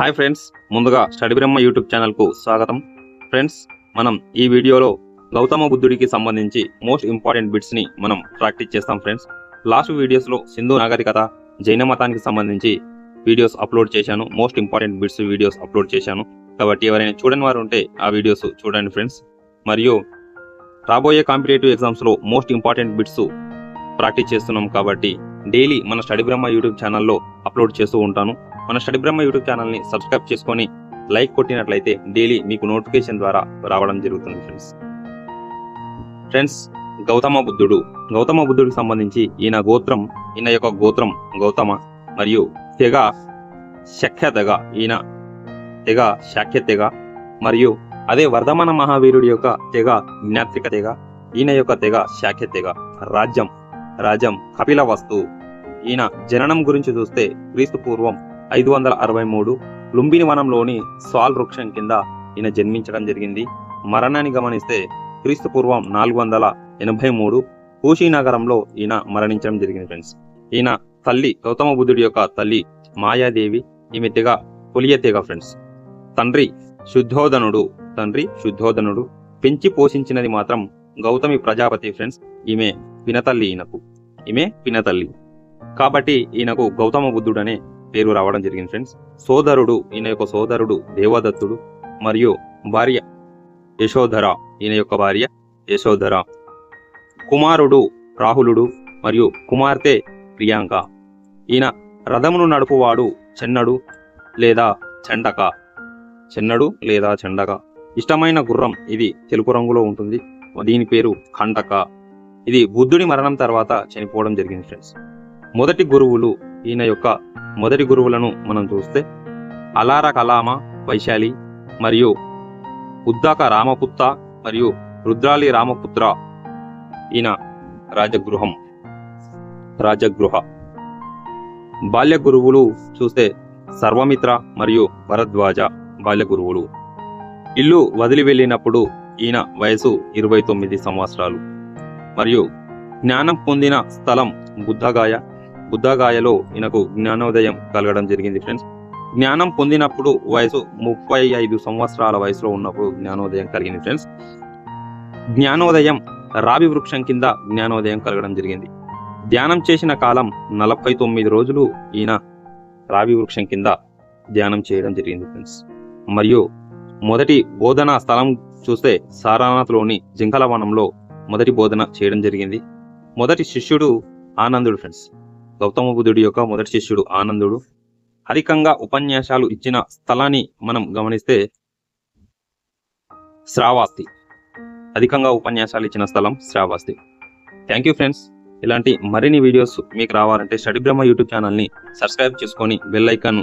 Hi friends ముందుగా study Brahma YouTube ఛానల్కు స్వాగతం. ఫ్రెండ్స్ మనం ఈ వీడియోలో గౌతమ బుద్ధుడికి సంబంధించి మోస్ట్ ఇంపార్టెంట్ బిట్స్ని మనం ప్రాక్టీస్ చేస్తాం ఫ్రెండ్స్. లాస్ట్ వీడియోస్లో సింధు నాగరికత జైన మతానికి సంబంధించి వీడియోస్ అప్లోడ్ చేశాను. Most important bits videos upload చేశాను. కాబట్టి ఎవరైనా చూడని వారు ఉంటే ఆ వీడియోస్ చూడండి ఫ్రెండ్స్. మరియు రాబోయే కాంపిటేటివ్ ఎగ్జామ్స్లో మోస్ట్ ఇంపార్టెంట్ బిట్స్ ప్రాక్టీస్ చేస్తున్నాం కాబట్టి డైలీ మన స్టడీ బ్రహ్మ యూట్యూబ్ ఛానల్లో అప్లోడ్ చేస్తూ ఉంటాను. మన స్టడీ బ్రహ్మ యూట్యూబ్ ఛానల్ని సబ్స్క్రైబ్ చేసుకొని లైక్ కొట్టినట్లయితే డైలీ మీకు నోటిఫికేషన్ ద్వారా రావడం జరుగుతుంది ఫ్రెండ్స్ ఫ్రెండ్స్ గౌతమ బుద్ధుడు. గౌతమ బుద్ధుడికి సంబంధించి ఈయన గోత్రం ఈయన యొక్క గోత్రం గౌతమ మరియు తెగ శక్య తెగ ఈయన తెగ శాక్య తెగ మరియు అదే వర్ధమాన మహావీరుడి యొక్క తెగ జ్ఞాత్రిక తెగ ఈయన యొక్క తెగ శాక్య తెగ రాజ్యం రాజ్యం కపిల వస్తు ఈయన జననం గురించి చూస్తే క్రీస్తు పూర్వం ఐదు వందల అరవై మూడు లుంబిని వనంలోని స్వాల్ వృక్షం కింద ఈయన జన్మించడం జరిగింది. మరణాన్ని గమనిస్తే క్రీస్తు పూర్వం నాలుగు వందల ఎనభై మూడు నగరంలో ఈయన మరణించడం జరిగింది ఫ్రెండ్స్. ఈయన తల్లి గౌతమ బుద్ధుడి యొక్క తల్లి మాయాదేవి ఈమె తెగ పులియ తెగ ఫ్రెండ్స్. తండ్రి శుద్ధోధనుడు తండ్రి శుద్ధోధనుడు పెంచి పోషించినది మాత్రం గౌతమి ప్రజాపతి ఫ్రెండ్స్. ఈమె పినతల్లి ఈయనకు ఈమె పినతల్లి. కాబట్టి ఈయనకు గౌతమ బుద్ధుడనే పేరు రావడం జరిగింది ఫ్రెండ్స్ సోదరుడు ఈయన యొక్క సోదరుడు దేవదత్తుడు మరియు భార్య యశోధర ఈయన యొక్క భార్య యశోధర. కుమారుడు రాహులుడు మరియు కుమార్తె ప్రియాంక. ఈయన రథమును నడుపువాడు చెన్నడు లేదా చెండక. చెన్నడు లేదా చెండక. ఇష్టమైన గుర్రం ఇది తెలుపు రంగులో ఉంటుంది. దీని పేరు ఖండక. ఇది బుద్ధుడి మరణం తర్వాత చనిపోవడం జరిగింది ఫ్రెండ్స్ మొదటి గురువులు ఈయన యొక్క మొదటి గురువులను మనం చూస్తే అలార కలామ వైశాలి మరియు ఉద్దాక రామపుత్త మరియు రుద్రాలి రామపుత్ర ఈయన రాజగృహం రాజగృహ. బాల్య గురువులు చూస్తే సర్వమిత్ర మరియు భరద్వాజ బాల్య గురువులు. ఇల్లు వదిలి వెళ్ళినప్పుడు ఈయన వయసు ఇరవై తొమ్మిది సంవత్సరాలు. మరియు జ్ఞానం పొందిన స్థలం బుద్ధగాయ బుద్ధగాయలో ఈయనకు జ్ఞానోదయం కలగడం జరిగింది ఫ్రెండ్స్. జ్ఞానం పొందినప్పుడు వయసు ముప్పై ఐదు సంవత్సరాల వయసులో ఉన్నప్పుడు జ్ఞానోదయం కలిగింది ఫ్రెండ్స్. జ్ఞానోదయం రావి వృక్షం కింద జ్ఞానోదయం కలగడం జరిగింది. ధ్యానం చేసిన కాలం నలభై తొమ్మిది రోజులు ఈయన రావి వృక్షం కింద ధ్యానం చేయడం జరిగింది ఫ్రెండ్స్. మరియు మొదటి బోధన స్థలం చూస్తే సారానాథ్లోని జింకలవనంలో మొదటి బోధన చేయడం జరిగింది. మొదటి శిష్యుడు ఆనందుడు ఫ్రెండ్స్. గౌతమ బుద్ధుడి యొక్క మొదటి శిష్యుడు ఆనందుడు. అధికంగా ఉపన్యాసాలు ఇచ్చిన స్థలాన్ని మనం గమనిస్తే శ్రావాస్తి. అధికంగా ఉపన్యాసాలు ఇచ్చిన స్థలం శ్రావాస్తి. థ్యాంక్ యూ ఫ్రెండ్స్ ఇలాంటి మరిన్ని వీడియోస్ మీకు రావాలంటే స్టడీ బ్రహ్మ యూట్యూబ్ ఛానల్ని సబ్స్క్రైబ్ చేసుకొని బెల్ ఐకాన్